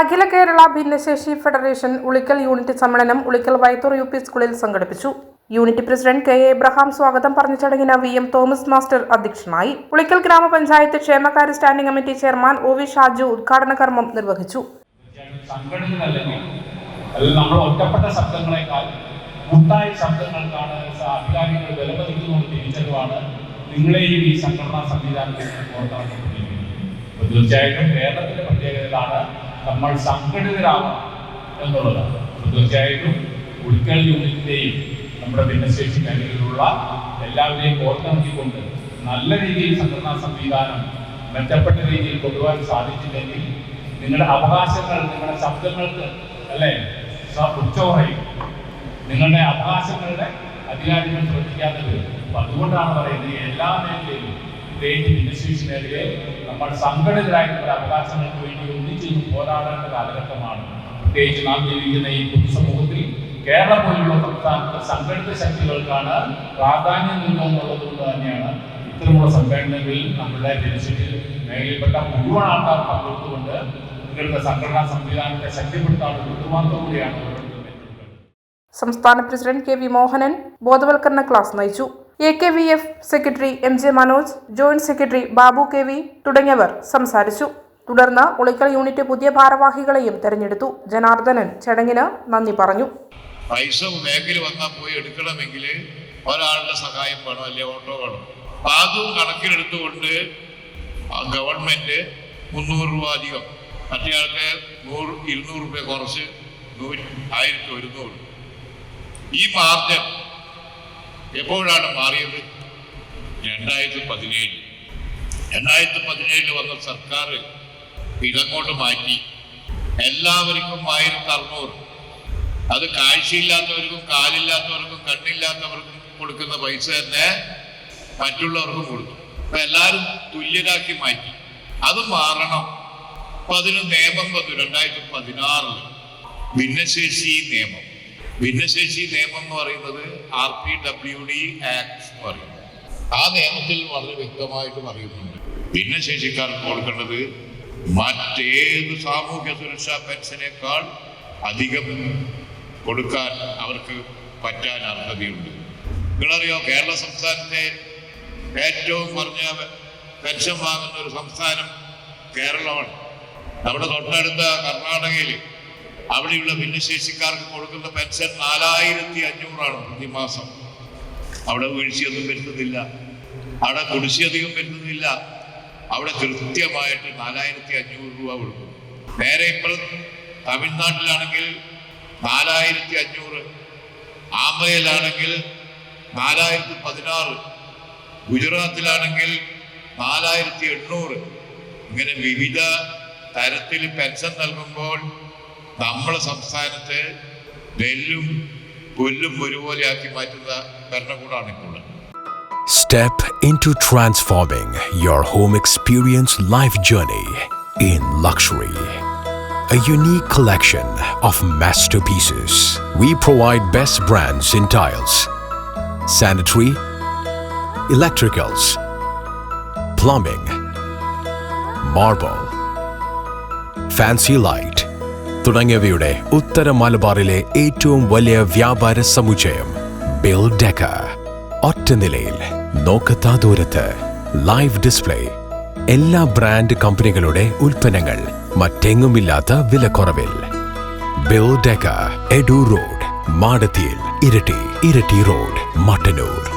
അഖില കേരള ഭിന്നശേഷി federation Ulikkal unit സമ്മേളനം Ulikkal Vaithur U P സ്കൂളിൽ സംഘടിപ്പിച്ചു. Unit president K A Abraham സ്വാഗതം പറഞ്ഞ ചടങ്ങിന് വി എം തോമസ് മാസ്റ്റർ അധ്യക്ഷനായി. ഉളിക്കൽ ഗ്രാമപഞ്ചായത്ത് ക്ഷേമകാര്യ standing committee chairman O V Shaju ഉദ്ഘാടന കർമ്മം നിർവഹിച്ചു. നമ്മൾ ഒറ്റപ്പെട്ട ഈ തീർച്ചയായിട്ടും കേരളത്തിന്റെ പ്രത്യേകതയാണ് നമ്മൾ സംഘടിതരാവണം എന്നുള്ളതാണ്. തീർച്ചയായിട്ടും ഉൾക്കൽ യൂണിറ്റിന്റെയും നമ്മുടെ ഭിന്നശേഷി മേഖലയിലുള്ള എല്ലാവരെയും ഓർത്തിണക്കിക്കൊണ്ട് നല്ല രീതിയിൽ സംഘടനാ സംവിധാനം മെച്ചപ്പെട്ട രീതിയിൽ കൊണ്ടുപോകാൻ സാധിച്ചില്ലെങ്കിൽ നിങ്ങളുടെ അവകാശങ്ങൾ നിങ്ങളുടെ ശബ്ദങ്ങൾക്ക് അല്ലേ ഉച്ചോറയും. നിങ്ങളുടെ അവകാശങ്ങളുടെ അധികാരികൾ ശ്രദ്ധിക്കാതെ വരും. അപ്പൊ അതുകൊണ്ടാണ് പറയുന്നത് എല്ലാ മേഖലയിലും പ്രത്യേകിച്ച് ഭിന്നശേഷി മേഖലയിൽ നമ്മൾ സംഘടിതരായിട്ടുള്ള അവകാശങ്ങൾക്ക് വേണ്ടി ഒന്നിച്ചിരുന്ന് പോരാടേണ്ട കാലഘട്ടമാണ്. പ്രത്യേകിച്ച് നാം ജീവിക്കുന്ന ഈ പൊതുസമൂഹത്തിൽ കേരളം പോലുള്ള സംസ്ഥാനത്ത് സംഘടിത ശക്തികൾക്കാണ് പ്രാധാന്യം നിന്നുള്ളത് കൊണ്ട് തന്നെയാണ് ഇത്തരമുള്ള സംഘടനകളിൽ നമ്മുടെ ഭിന്നശേഷി മേഖലയിൽപ്പെട്ട മുഴുവൻ ആൾക്കാർ പങ്കെടുത്തുകൊണ്ട് ഇങ്ങനത്തെ സംഘടനാ സംവിധാനത്തെ ശക്തിപ്പെടുത്താനുള്ള ഉത്തരവാദിത്വം കൂടിയാണ് സംസ്ഥാന പ്രസിഡന്റ് കെ വി മോഹനൻ ബോധവൽക്കരണ ക്ലാസ് നയിച്ചു. A K V F secretary M J Manoj joint secretary Babu K V തുടങ്ങിയവർ സംസാരിച്ചു. തുടർന്ന് ഉളിക്കൽ യൂണിറ്റ് പുതിയ ഭാരവാഹികളെയും തെരഞ്ഞെടുത്തു. ജനാർദ്ദനൻ ചടങ്ങിന് നന്ദി പറഞ്ഞു. പൈസ ബാങ്കിൽ വന്നാൽ പോയി എടുക്കണമെങ്കിൽ ഒരാളുടെ സഹായം വേണം അല്ലെ ഓട്ടോ വേണം. അതും കണക്കിലെടുത്തുകൊണ്ട് ഗവൺമെന്റ് മുന്നൂറ് രൂപ അധികം. മറ്റേ ആൾക്ക് നൂറ് ഇരുന്നൂറ് രൂപ കുറച്ച് നൂറ് ആയിരത്തി ഒരുന്നൂറ്. ഈ മാർജൻ എപ്പോഴാണ് മാറിയത്? രണ്ടായിരത്തി പതിനേഴ് രണ്ടായിരത്തി പതിനേഴിൽ വന്ന സർക്കാർ ഇതങ്ങോട്ട് മാറ്റി. എല്ലാവർക്കും ആയിരത്തി അറുന്നൂറ് അത് കാഴ്ചയില്ലാത്തവർക്കും കാലില്ലാത്തവർക്കും കണ്ണില്ലാത്തവർക്കും കൊടുക്കുന്ന പൈസ തന്നെ മറ്റുള്ളവർക്കും കൊടുത്തു. അപ്പൊ എല്ലാവരും തുല്യരാക്കി മാറ്റി. അത് മാറണം. അപ്പൊ അതിന് നിയമം വന്നു രണ്ടായിരത്തി പതിനാറിൽ ഭിന്നശേഷി നിയമം. ഭിന്നശേഷി നിയമം എന്ന് പറയുന്നത് R P W D act എന്ന് പറയുന്നത് ആ നിയമത്തിൽ വളരെ വ്യക്തമായിട്ട് പറയുന്നുണ്ട് ഭിന്നശേഷിക്കാർക്ക് കൊടുക്കേണ്ടത് മറ്റേത് സാമൂഹ്യ സുരക്ഷാ പെൻഷനേക്കാൾ അധികം കൊടുക്കാൻ അവർക്ക് പറ്റാൻ അർഹതയുണ്ട്. നിങ്ങളറിയോ കേരള സംസ്ഥാനത്തെ ഏറ്റവും കുറഞ്ഞ പെൻഷൻ വാങ്ങുന്ന ഒരു സംസ്ഥാനം കേരളമാണ്. നമ്മുടെ തൊട്ടടുത്ത കർണാടകയിൽ അവിടെയുള്ള ഭിന്നശേഷിക്കാർക്ക് കൊടുക്കുന്ന പെൻഷൻ നാലായിരത്തി അഞ്ഞൂറാണ് പ്രതിമാസം. അവിടെ വീഴ്ചയൊന്നും വരുത്തുന്നില്ല. അവിടെ കുടിശ്ശിയധികം വരുത്തുന്നില്ല. അവിടെ കൃത്യമായിട്ട് നാലായിരത്തി അഞ്ഞൂറ് രൂപ കൊടുക്കും. നേരെ ഇപ്പോൾ തമിഴ്നാട്ടിലാണെങ്കിൽ നാലായിരത്തി അഞ്ഞൂറ് ആന്ധ്രയിലാണെങ്കിൽ നാലായിരത്തി പതിനാറ് ഗുജറാത്തിലാണെങ്കിൽ നാലായിരത്തി എണ്ണൂറ് ഇങ്ങനെ വിവിധ തരത്തിൽ പെൻഷൻ നൽകുമ്പോൾ നമ്മുടെ സംസ്ഥാനത്ത് നെല്ലും പുല്ലും ഒരുപോലെയാക്കി മാറ്റുന്ന ഭരണകൂടമാണ് ഇപ്പോൾ ഉള്ളത്. Step into transforming your home experience life journey in luxury. A unique collection of masterpieces. We provide best brands in tiles, sanitary, electricals, plumbing, marble, fancy light തുടങ്ങിയവയുടെ ഉത്തര മലബാറിലെ ഏറ്റവും വലിയ വ്യാപാര സമുച്ചയം ബിൽ ഡെക്ക. ഒറ്റ നിലയിൽ നോക്കത്താ ദൂരത്ത് ലൈവ് ഡിസ്പ്ലേ. എല്ലാ ബ്രാൻഡ് കമ്പനികളുടെ ഉൽപ്പന്നങ്ങൾ മറ്റെങ്ങുമില്ലാത്ത വിലക്കുറവിൽ. ബിൽ ഡെക്ക എഡു റോഡ് മാടത്തിയിൽ ഇരട്ടി ഇരട്ടി റോഡ് മട്ടന്നൂർ.